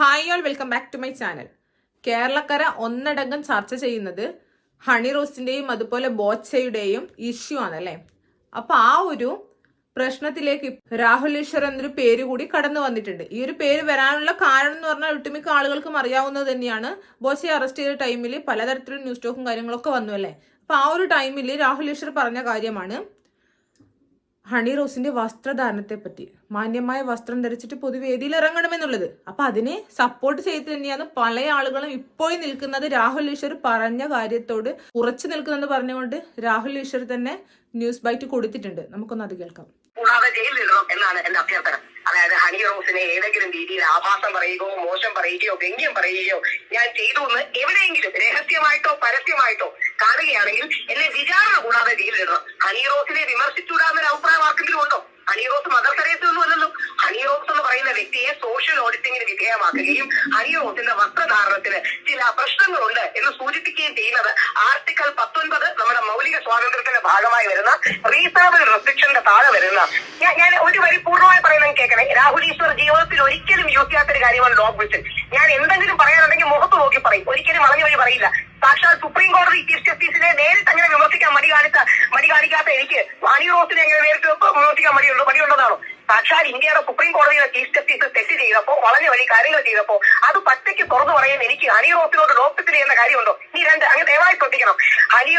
Hi all welcome back to my channel കേരളക്കര ഒന്നടങ്കം ചർച്ച ചെയ്യുന്നത് ഹണി റോസിന്റെയും അതുപോലെ ബോച്ചയുടെയും ഇഷ്യൂ ആണല്ലേ? അപ്പോൾ ആ ഒരു പ്രശ്നത്തിലേക്ക് രാഹുൽ ഈശ്വർ എന്നൊരു പേര് കൂടി കടന്നു വന്നിട്ടുണ്ട്. ഈ ഒരു പേര് വരാനുള്ള കാരണം എന്ന് പറഞ്ഞാൽ ഒട്ടുമിക്ക ആളുകൾക്കും അറിയാവുന്നത് തന്നെയാണ്. ബോച്ചയെ അറസ്റ്റ് ചെയ്ത ടൈമിൽ പലതരത്തിലുള്ള ന്യൂസ് ടോക്കും കാര്യങ്ങളൊക്കെ വന്നു അല്ലേ? അപ്പോൾ ആ ഒരു ടൈമിൽ രാഹുൽ ഈശ്വർ പറഞ്ഞ കാര്യമാണ്. ഹണി റോസിന്റെ വസ്ത്രധാരണത്തെ പറ്റി മാന്യമായ വസ്ത്രം ധരിച്ചിട്ട് പൊതുവേദിയിൽ ഇറങ്ങണമെന്നുള്ളത്. അപ്പൊ അതിനെ സപ്പോർട്ട് ചെയ്ത് തന്നെയാണ് പല ആളുകളും ഇപ്പോഴും നിൽക്കുന്നത്. രാഹുൽ ഈശ്വർ പറഞ്ഞ കാര്യത്തോട് ഉറച്ചു നിൽക്കുന്നെന്ന് പറഞ്ഞുകൊണ്ട് രാഹുൽ ഈശ്വർ തന്നെ ന്യൂസ് ബൈറ്റ് കൊടുത്തിട്ടുണ്ട്. നമുക്കൊന്ന് അത് കേൾക്കാം എന്നാണ് അഭ്യർത്ഥന. അതായത് ഹണി റോസിനെ ഏതെങ്കിലും രീതിയിൽ ആഭാസം പറയുകയോ മോശം പറയുകയോ വ്യംഗ്യം പറയുകയോ ഞാൻ ചെയ്തു എന്ന് എവിടെയെങ്കിലും രഹസ്യമായിട്ടോ പരസ്യമായിട്ടോ കാണുകയാണെങ്കിൽ എന്നെ വിചാരണ കൂടാതെ ജയിലിലിടണം ഹണി റോസിനെ വിമർശിച്ചുകൂടാന്നൊരു അഭിപ്രായം ആർക്കെങ്കിലും ഉണ്ടോ ഹണി റോസ് മദർ തെരേസ ഒന്നും അല്ലല്ലോ ഹണി റോസ് എന്ന് വ്യക്തിയെ സോഷ്യൽ ഓഡിറ്റിംഗിന് വിധേയമാക്കുകയും ഹണി റോസിന്റെ വസ്ത്രധാരണത്തിന് ചില പ്രശ്നങ്ങളുണ്ട് എന്ന് സൂചിപ്പിക്കുകയും ചെയ്യുന്നത് ആർട്ടിക്കിൾ പത്തൊൻപത് നമ്മുടെ മൗലിക സ്വാതന്ത്ര്യത്തിന്റെ ഭാഗമായി വരുന്ന റീസണബിൾ റെസ്ട്രിക്ഷന്റെ താഴെ വരുന്ന. ഞാൻ ഞാൻ ഒരു വരി പൂർണമായി പറയുന്നത് കേൾക്കണേ. രാഹുൽ ഈശ്വർ ജീവിതത്തിൽ ഒരിക്കലും യൂസ് ചെയ്യാത്തൊരു കാര്യമാണ് ലോക്ക് വിഷൻ ഞാൻ എന്തെങ്കിലും പറയാനുണ്ടെങ്കിൽ മുഖത്ത് നോക്കി പറയും. ഒരിക്കലും വളഞ്ഞു വഴി പറയില്ല. സാക്ഷാൽ സുപ്രീം കോടതി ചീഫ് ജസ്റ്റിസിനെ നേരിട്ട് അങ്ങനെ വിമർശിക്കാൻ മടി കാണിച്ച മടി കാണിക്കാത്ത എനിക്ക് വാണി റോസിനെ എങ്ങനെ നേരിട്ട് വിമർശിക്കാൻ മടിയുണ്ടോ മടിയുള്ളതാണോ? സാക്ഷാൽ ഇന്ത്യയുടെ സുപ്രീം കോടതിയുടെ ചീഫ് ജസ്റ്റിസ് തെറ്റ് ചെയ്തപ്പോ വളഞ്ഞ വഴി കാര്യങ്ങൾ ചെയ്തപ്പോ അത് പച്ചയ്ക്ക് തുറന്നു പറയാൻ എനിക്ക് ഹണി റോസിനോട് ഡോക്ടർ ചെയ്യുന്ന കാര്യമുണ്ടോ? ഈ രണ്ട് അങ്ങ് ദയവായി ശ്രദ്ധിക്കണം. ഹണി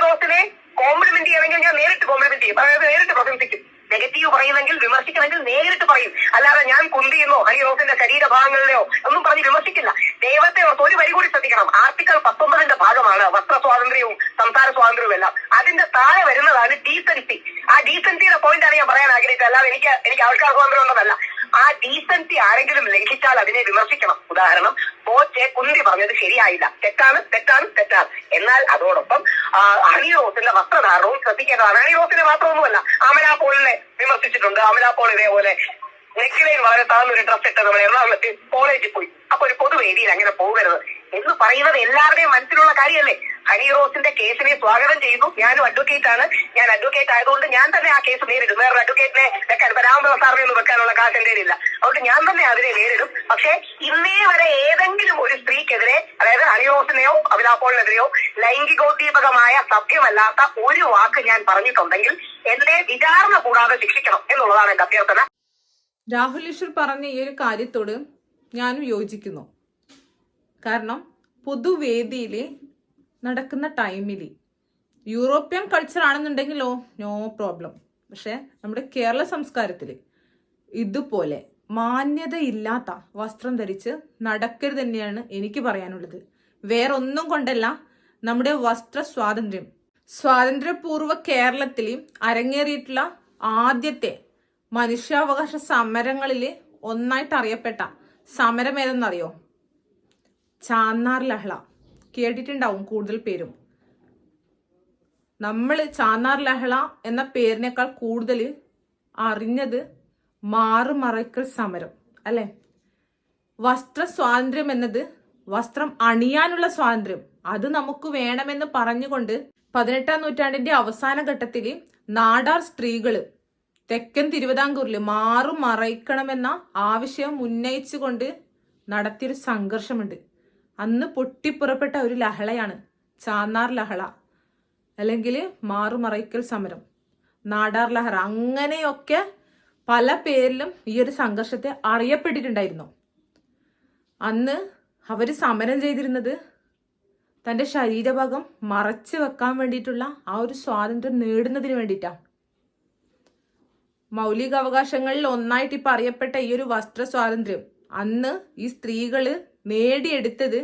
കോംപ്ലിമെന്റ് ചെയ്യണമെങ്കിൽ ഞാൻ നേരിട്ട് കോംപ്ലിമെന്റ് ചെയ്യും. അതായത് നേരിട്ട് പ്രശംസിക്കും. നെഗറ്റീവ് പറയുന്നെങ്കിൽ വിമർശിക്കണമെങ്കിൽ നേരിട്ട് പറയും. അല്ലാതെ ഞാൻ കുന്തിയെന്നോ ഹരി റോസിന്റെ ശരീരഭാഗങ്ങളിലെയോ ഒന്നും പറഞ്ഞ് വിമർശിക്കില്ല. ദൈവത്തെ ഓർത്ത് ഒരു വരി കൂടി ശ്രദ്ധിക്കണം. ആർട്ടിക്കൽ പത്തൊമ്പതിന്റെ ഭാഗമാണ് വസ്ത്ര സ്വാതന്ത്ര്യവും സംസാര സ്വാതന്ത്ര്യവും എല്ലാം. അതിന്റെ താഴെ വരുന്നതാണ് ഡീസൻസി ആ ഡീസൻസിയുടെ പോയിന്റ് ആണ് ഞാൻ പറയാൻ ആഗ്രഹിച്ചത്. അല്ലാതെ എനിക്ക് എനിക്ക് ആൾക്കാർ സ്വാതന്ത്ര്യം ഉണ്ടെന്നല്ല. ആ ഡീസൻസി ആരെങ്കിലും ലംഘിച്ചാൽ അതിനെ വിമർശിക്കണം. ഉദാഹരണം ബോച്ചെ കുന്തി പറഞ്ഞത് ശരിയായില്ല. തെറ്റാണ് തെറ്റാണ് തെറ്റാണ്. എന്നാൽ അതോടൊപ്പം ഹണി റോസിന്റെ വസ്ത്രധാരണവും ശ്രദ്ധിക്കേണ്ടതാണ്. ഹണി റോസിന്റെ മാത്രമൊന്നുമല്ല അമല പോളിനെ വിമർശിച്ചിട്ടുണ്ട്. അമല പോൾ ഇതേപോലെ നെക്കിലയിൽ വളരെ താഴ്ന്നൊരു ഡ്രസ് ഇട്ട് നമ്മൾ എറണാകുളത്ത് കോളേജിൽ പോയി. അപ്പൊ ഒരു പൊതുവേദിയിൽ അങ്ങനെ പോകരുത്. എന്ന് പറയുന്നത് എല്ലാവരുടെയും മനസ്സിലുള്ള കാര്യമല്ലേ? ഹണി റോസിന്റെ കേസിനെ സ്വാഗതം ചെയ്യുന്നു. ഞാനും അഡ്വക്കേറ്റ് ആണ്. ഞാൻ അഡ്വക്കേറ്റ് ആയതുകൊണ്ട് ഞാൻ തന്നെ ആ കേസ് നേരിടും. വേറെ അഡ്വക്കേറ്റിനെ വെക്കാൻ രാമദാസ് സാറിനെ ഒന്നും വെക്കാനുള്ള കാശ് എന്റെ ഇല്ല അതുകൊണ്ട് ഞാൻ തന്നെ അതിനെ നേരിടും. പക്ഷേ ഇന്നേ വരെ ഏതെങ്കിലും ഒരു സ്ത്രീക്കെതിരെ അതായത് ഹണി റോസിനെയോ അഭിലാപോളിനെതിരെയോ ലൈംഗികോദ്ദീപകമായ സഭ്യമല്ലാത്ത ഒരു വാക്ക് ഞാൻ പറഞ്ഞിട്ടുണ്ടെങ്കിൽ എന്നെ വിചാരണ കൂടാതെ ശിക്ഷിക്കണം എന്നുള്ളതാണ് എന്റെ അഭ്യർത്ഥന. രാഹുൽ ഈശ്വർ പറഞ്ഞ ഈ ഒരു കാര്യത്തോട് ഞാനും യോജിക്കുന്നു. കാരണം പൊതുവേദിയിൽ നടക്കുന്ന ടൈമിൽ യൂറോപ്യൻ കൾച്ചർ ആണെന്നുണ്ടെങ്കിലോ നോ പ്രോബ്ലം പക്ഷേ നമ്മുടെ കേരള സംസ്കാരത്തിൽ ഇതുപോലെ മാന്യതയില്ലാത്ത വസ്ത്രം ധരിച്ച് നടക്കരുത് തന്നെയാണ് എനിക്ക് പറയാനുള്ളത്. വേറെ ഒന്നും കൊണ്ടല്ല നമ്മുടെ വസ്ത്ര സ്വാതന്ത്ര്യം. സ്വാതന്ത്ര്യപൂർവ കേരളത്തിൽ അരങ്ങേറിയിട്ടുള്ള ആദ്യത്തെ മനുഷ്യാവകാശ സമരങ്ങളിൽ ഒന്നായിട്ട് അറിയപ്പെട്ട സമരം ഏതെന്നറിയോ ചാന്നാർ ലഹള. കേട്ടിട്ടുണ്ടാവും കൂടുതൽ പേരും. നമ്മൾ ചാന്നാർ ലഹള എന്ന പേരിനേക്കാൾ കൂടുതൽ അറിഞ്ഞത് മാറുമറയ്ക്കൽ സമരം അല്ലെ? വസ്ത്ര സ്വാതന്ത്ര്യം എന്നത് വസ്ത്രം അണിയാനുള്ള സ്വാതന്ത്ര്യം. അത് നമുക്ക് വേണമെന്ന് പറഞ്ഞുകൊണ്ട് പതിനെട്ടാം നൂറ്റാണ്ടിന്റെ അവസാന ഘട്ടത്തിൽ നാടാർ സ്ത്രീകൾ തെക്കൻ തിരുവിതാംകൂറിൽ മാറും മറയ്ക്കണമെന്ന ആവശ്യം ഉന്നയിച്ചുകൊണ്ട് നടത്തിയൊരു സംഘർഷമുണ്ട്. അന്ന് പൊട്ടിപ്പുറപ്പെട്ട ഒരു ലഹളയാണ് ചാന്നാർ ലഹള അല്ലെങ്കിൽ മാറുമറയ്ക്കൽ സമരം നാടാർ ലഹള അങ്ങനെയൊക്കെ പല പേരിലും ഈ ഒരു സംഘർഷത്തെ അറിയപ്പെട്ടിട്ടുണ്ടായിരുന്നു. അന്ന് അവർ സമരം ചെയ്തിരുന്നത് തന്റെ ശരീരഭാഗം മറച്ചു വെക്കാൻ വേണ്ടിയിട്ടുള്ള ആ ഒരു സ്വാതന്ത്ര്യം നേടുന്നതിന് വേണ്ടിയിട്ടാണ്. മൗലിക അവകാശങ്ങളിൽ ഒന്നായിട്ട് ഇപ്പം അറിയപ്പെട്ട ഈ ഒരു വസ്ത്ര സ്വാതന്ത്ര്യം അന്ന് ഈ സ്ത്രീകൾ നേടിയെടുത്തത്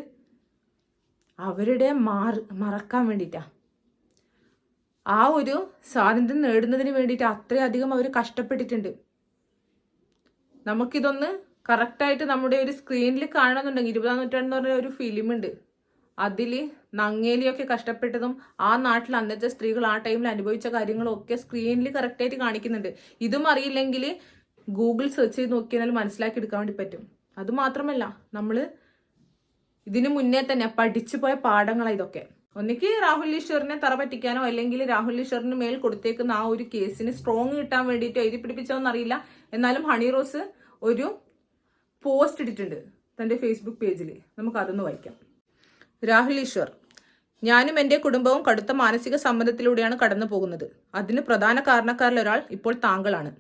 അവരുടെ മാറ് മറക്കാൻ വേണ്ടിയിട്ടാണ് ആ ഒരു സ്വാതന്ത്ര്യം നേടുന്നതിന് വേണ്ടിയിട്ട് അത്രയധികം അവർ കഷ്ടപ്പെട്ടിട്ടുണ്ട്. നമുക്കിതൊന്ന് കറക്റ്റായിട്ട് നമ്മുടെ ഒരു സ്ക്രീനിൽ കാണണമെന്നുണ്ടെങ്കിൽ ഇരുപതാം നൂറ്റാണ്ട് എന്ന് പറഞ്ഞ ഒരു ഫിലിമുണ്ട്. അതിൽ നങ്ങേലിയൊക്കെ കഷ്ടപ്പെട്ടതും ആ നാട്ടിൽ അന്നത്തെ സ്ത്രീകൾ ആ ടൈമിൽ അനുഭവിച്ച കാര്യങ്ങളൊക്കെ സ്ക്രീനിൽ കറക്റ്റായിട്ട് കാണിക്കുന്നുണ്ട്. ഇതും അറിയില്ലെങ്കിൽ ഗൂഗിൾ സെർച്ച് ചെയ്ത് നോക്കിയാൽ മനസ്സിലാക്കി എടുക്കാൻ വേണ്ടി പറ്റും. അതുമാത്രമല്ല നമ്മൾ ഇതിനു മുന്നേ തന്നെ പഠിച്ചു പോയ പാഠങ്ങളാണ് ഇതൊക്കെ. ഒന്നിക്ക് രാഹുൽ ഈശ്വറിനെ തറ പറ്റിക്കാനോ അല്ലെങ്കിൽ രാഹുൽ ഈശ്വറിന് മേൽ കൊടുത്തേക്കുന്ന ആ ഒരു കേസിന് സ്ട്രോങ് കിട്ടാൻ വേണ്ടിയിട്ടോ എഴുതി പിടിപ്പിച്ചോന്ന് അറിയില്ല എന്നാലും ഹണി റോസ് ഒരു പോസ്റ്റ് ഇട്ടിട്ടുണ്ട് തന്റെ ഫേസ്ബുക്ക് പേജിൽ നമുക്ക് അതൊന്ന് വായിക്കാം. രാഹുൽ ഈശ്വർ ഞാനും എന്റെ കുടുംബവും കടുത്ത മാനസിക സമ്മതത്തിലൂടെയാണ് കടന്നു പോകുന്നത് അതിന് പ്രധാന കാരണക്കാരിലൊരാൾ ഇപ്പോൾ താങ്കളാണ്.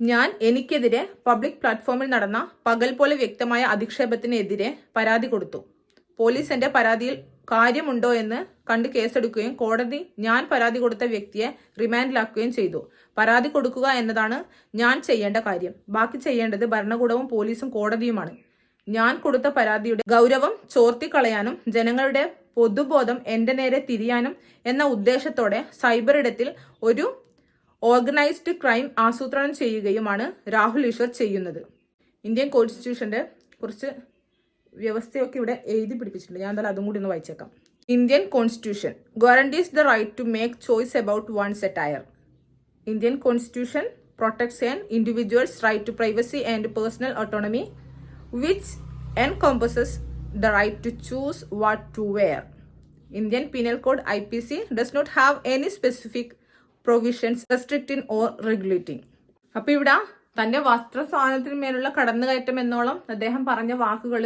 ഞാൻ എനിക്കെതിരെ പബ്ലിക് പ്ലാറ്റ്ഫോമിൽ നടന്ന പകൽ പോലെ വ്യക്തമായ അധിക്ഷേപത്തിനെതിരെ പരാതി കൊടുത്തു. പോലീസ് എന്റെ പരാതിയിൽ കാര്യമുണ്ടോ എന്ന് കണ്ട് കേസെടുക്കുകയും കോടതി ഞാൻ പരാതി കൊടുത്ത വ്യക്തിയെ റിമാൻഡിലാക്കുകയും ചെയ്തു. പരാതി കൊടുക്കുക എന്നതാണ് ഞാൻ ചെയ്യേണ്ട കാര്യം. ബാക്കി ചെയ്യേണ്ടത് ഭരണകൂടവും പോലീസും കോടതിയുമാണ്. ഞാൻ കൊടുത്ത പരാതിയുടെ ഗൗരവം ചോർത്തിക്കളയാനും ജനങ്ങളുടെ പൊതുബോധം എന്റെ നേരെ തിരിയാനും എന്ന ഉദ്ദേശത്തോടെ സൈബർ ഇടത്തിൽ ഒരു ഓർഗനൈസ്ഡ് ക്രൈം ആസൂത്രണം ചെയ്യുകയുമാണ് രാഹുൽ ഈശ്വർ ചെയ്യുന്നത്. ഇന്ത്യൻ കോൺസ്റ്റിറ്റ്യൂഷന്റെ കുറച്ച് വ്യവസ്ഥയൊക്കെ ഇവിടെ എഴുതി പിടിപ്പിച്ചിട്ടുണ്ട്. ഞാൻ എന്തായാലും അതും കൂടി ഒന്ന് വായിച്ചേക്കാം. Indian constitution. Guarantees the right to make choice about one's attire Indian constitution protects an individual's right to privacy and personal autonomy which encompasses the right to choose what to wear Indian penal code I P C does not have any specific provisions restricting or regulating അപ്പൊ ഇവിടെ തന്റെ വസ്ത്ര സ്വാതന്ത്ര്യത്തിന് മേലുള്ള കടന്നുകയറ്റം എന്നോളം അദ്ദേഹം പറഞ്ഞ വാക്കുകൾ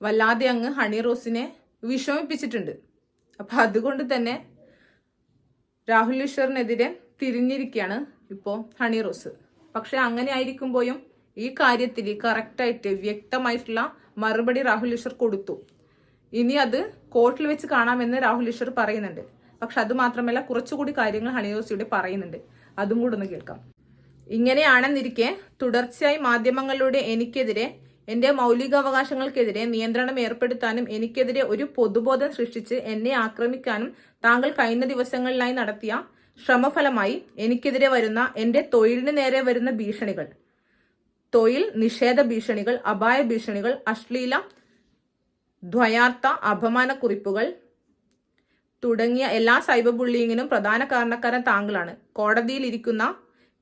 വല്ലാതെ അങ്ങ് ഹണി റോസിനെ വിഷമിപ്പിച്ചിട്ടുണ്ട്. അപ്പൊ അതുകൊണ്ട് തന്നെ രാഹുൽ ഈശ്വറിനെതിരെ തിരിഞ്ഞിരിക്കുകയാണ് ഇപ്പോൾ ഹണി റോസ്. പക്ഷെ അങ്ങനെ ആയിരിക്കുമ്പോഴും ഈ കാര്യത്തിൽ കറക്റ്റായിട്ട് വ്യക്തമായിട്ടുള്ള മറുപടി രാഹുൽ ഈശ്വർ കൊടുത്തു. ഇനി അത് കോർട്ടിൽ വെച്ച് കാണാമെന്ന് രാഹുൽ ഈശ്വർ പറയുന്നുണ്ട്. പക്ഷെ അത് മാത്രമല്ല കുറച്ചുകൂടി കാര്യങ്ങൾ ഹണി റോസ് ഇവിടെ പറയുന്നുണ്ട്. അതും കൂടെ ഒന്ന് കേൾക്കാം. ഇങ്ങനെയാണെന്നിരിക്കെ തുടർച്ചയായി മാധ്യമങ്ങളിലൂടെ എനിക്കെതിരെ എന്റെ മൗലികാവകാശങ്ങൾക്കെതിരെ നിയന്ത്രണം ഏർപ്പെടുത്താനും എനിക്കെതിരെ ഒരു പൊതുബോധം സൃഷ്ടിച്ച് എന്നെ ആക്രമിക്കാനും താങ്കൾ കഴിഞ്ഞ ദിവസങ്ങളിലായി നടത്തിയ ശ്രമഫലമായി എനിക്കെതിരെ വരുന്ന എന്റെ തൊഴിലിന് നേരെ വരുന്ന ഭീഷണികൾ. തൊഴിൽ നിഷേധ ഭീഷണികൾ അപായ ഭീഷണികൾ അശ്ലീല ദ്വയാർത്ഥ അപമാന കുറിപ്പുകൾ തുടങ്ങിയ എല്ലാ സൈബർ ബുള്ളിങ്ങിനും പ്രധാന കാരണക്കാരൻ താങ്കളാണ്. കോടതിയിൽ ഇരിക്കുന്ന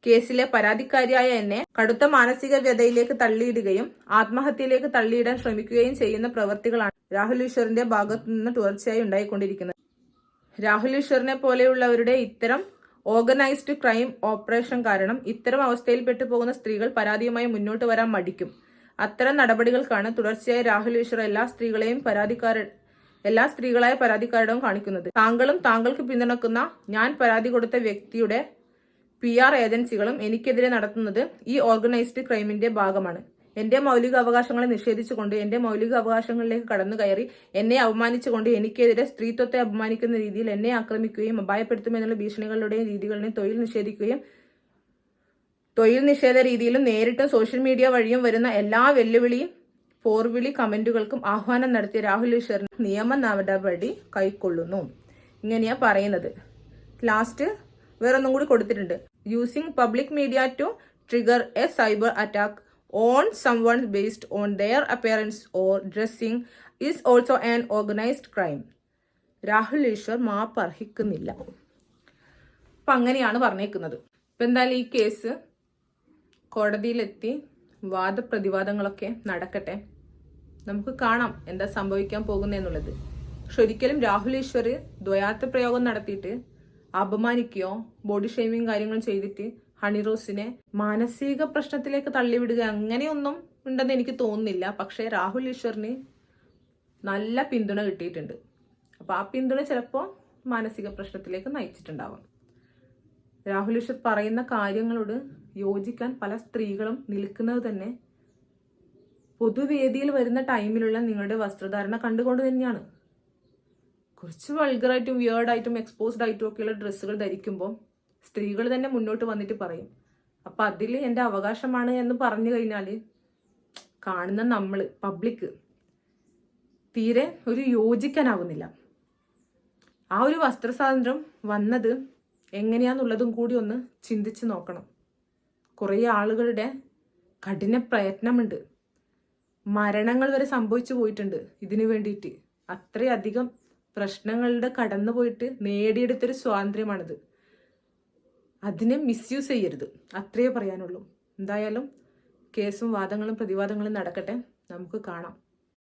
കേസിലെ പരാതിക്കാരിയായ എന്നെ കടുത്ത മാനസിക വ്യതയിലേക്ക് തള്ളിയിടുകയും ആത്മഹത്യയിലേക്ക് തള്ളിയിടാൻ ശ്രമിക്കുകയും ചെയ്യുന്ന പ്രവൃത്തികളാണ് രാഹുൽ ഈശ്വറിന്റെ ഭാഗത്തു നിന്ന് തുടർച്ചയായി ഉണ്ടായിക്കൊണ്ടിരിക്കുന്നത്. രാഹുൽ ഈശ്വറിനെ പോലെയുള്ളവരുടെ ഇത്തരം ഓർഗനൈസ്ഡ് ക്രൈം ഓപ്പറേഷൻ കാരണം ഇത്തരം അവസ്ഥയിൽപ്പെട്ടു പോകുന്ന സ്ത്രീകൾ പരാതിയുമായി മുന്നോട്ട് വരാൻ മടിക്കും. അത്തരം നടപടികൾക്കാണ് തുടർച്ചയായി രാഹുൽ ഈശ്വർ എല്ലാ സ്ത്രീകളെയും പരാതിക്കാര എല്ലാ സ്ത്രീകളായ പരാതിക്കാരുടെയും കാണിക്കുന്നത്. താങ്കളും താങ്കൾക്ക് പിന്തുണക്കുന്ന ഞാൻ പരാതി കൊടുത്ത വ്യക്തിയുടെ പി ആർ ഏജൻസികളും എനിക്കെതിരെ നടത്തുന്നത് ഈ ഓർഗനൈസ്ഡ് ക്രൈമിന്റെ ഭാഗമാണ്. എന്റെ മൗലിക അവകാശങ്ങളെ നിഷേധിച്ചുകൊണ്ട് എന്റെ മൗലിക അവകാശങ്ങളിലേക്ക് കടന്നു കയറി എന്നെ അപമാനിച്ചുകൊണ്ട് എനിക്കെതിരെ സ്ത്രീത്വത്തെ അപമാനിക്കുന്ന രീതിയിൽ എന്നെ ആക്രമിക്കുകയും അപായപ്പെടുത്തുമെന്നുള്ള ഭീഷണികളുടെയും രീതികളുടെയും തൊഴിൽ നിഷേധിക്കുകയും തൊഴിൽ നിഷേധ രീതിയിലും നേരിട്ടും സോഷ്യൽ മീഡിയ വഴിയും വരുന്ന എല്ലാ വെല്ലുവിളിയും പോർവിളി കമന്റുകൾക്കും ആഹ്വാനം നടത്തിയ രാഹുൽ ഈശ്വർ നിയമ നടപടി കൈക്കൊള്ളുന്നു. ഇങ്ങനെയാ പറയുന്നത്. ലാസ്റ്റ് വേറൊന്നും കൂടി കൊടുത്തിട്ടുണ്ട്. Using public media to trigger a cyber attack on someone based on their appearance or dressing is also an organised crime Rahul Easwar മാപ്പ് അർഹിക്കുന്നില്ല. അപ്പൊ അങ്ങനെയാണ് പറഞ്ഞേക്കുന്നത്. ഇപ്പൊ എന്തായാലും ഈ കേസ് കോടതിയിലെത്തി വാദപ്രതിവാദങ്ങളൊക്കെ നടക്കട്ടെ. നമുക്ക് കാണാം എന്താ സംഭവിക്കാൻ പോകുന്നതെന്നുള്ളത് പക്ഷെ ഒരിക്കലും രാഹുൽ ഈശ്വർ ദ്വയാർത്ഥ പ്രയോഗം നടത്തിയിട്ട് അപമാനിക്കുകയോ ബോഡി ഷെയ്മിങ് കാര്യങ്ങൾ ചെയ്തിട്ട് ഹണി റോസിനെ മാനസിക പ്രശ്നത്തിലേക്ക് തള്ളിവിടുക അങ്ങനെയൊന്നും ഉണ്ടെന്ന് എനിക്ക് തോന്നുന്നില്ല. പക്ഷേ രാഹുൽ ഈശ്വറിന് നല്ല പിന്തുണ കിട്ടിയിട്ടുണ്ട്. അപ്പൊ ആ പിന്തുണ ചിലപ്പോൾ മാനസിക പ്രശ്നത്തിലേക്ക് നയിച്ചിട്ടുണ്ടാവും. രാഹുൽ ഈശ്വർ പറയുന്ന കാര്യങ്ങളോട് യോജിക്കാൻ പല സ്ത്രീകളും നിൽക്കുന്നത് തന്നെ പൊതുവേദിയിൽ വരുന്ന ടൈമിലുള്ള നിങ്ങളുടെ വസ്ത്രധാരണ കണ്ടുകൊണ്ട് തന്നെയാണ്. കുറച്ച് വൾഗറായിട്ടും വിയേർഡായിട്ടും എക്സ്പോസ്ഡ് ആയിട്ടും ഒക്കെയുള്ള ഡ്രസ്സുകൾ ധരിക്കുമ്പോൾ സ്ത്രീകൾ തന്നെ മുന്നോട്ട് വന്നിട്ട് പറയും അപ്പം അതിൽ എന്റെ അവകാശമാണ് എന്ന് പറഞ്ഞു കഴിഞ്ഞാൽ കാണുന്ന നമ്മൾ പബ്ലിക് തീരെ ഒരു യോജിക്കാനാവുന്നില്ല. ആ ഒരു വസ്ത്ര സ്വാതന്ത്ര്യം വന്നത് എങ്ങനെയാന്നുള്ളതും കൂടി ഒന്ന് ചിന്തിച്ച് നോക്കണം. കുറേ ആളുകളുടെ കഠിന പ്രയത്നമുണ്ട്. മരണങ്ങൾ വരെ സംഭവിച്ചു പോയിട്ടുണ്ട് ഇതിനു വേണ്ടിയിട്ട്. അത്രയധികം പ്രശ്നങ്ങളുടെ കടന്നു പോയിട്ട് നേടിയെടുത്തൊരു സ്വാതന്ത്ര്യമാണിത്. അതിനെ മിസ്യൂസ് ചെയ്യരുത്. അത്രയേ പറയാനുള്ളൂ. എന്തായാലും കേസും വാദങ്ങളും പ്രതിവാദങ്ങളും നടക്കട്ടെ. നമുക്ക് കാണാം.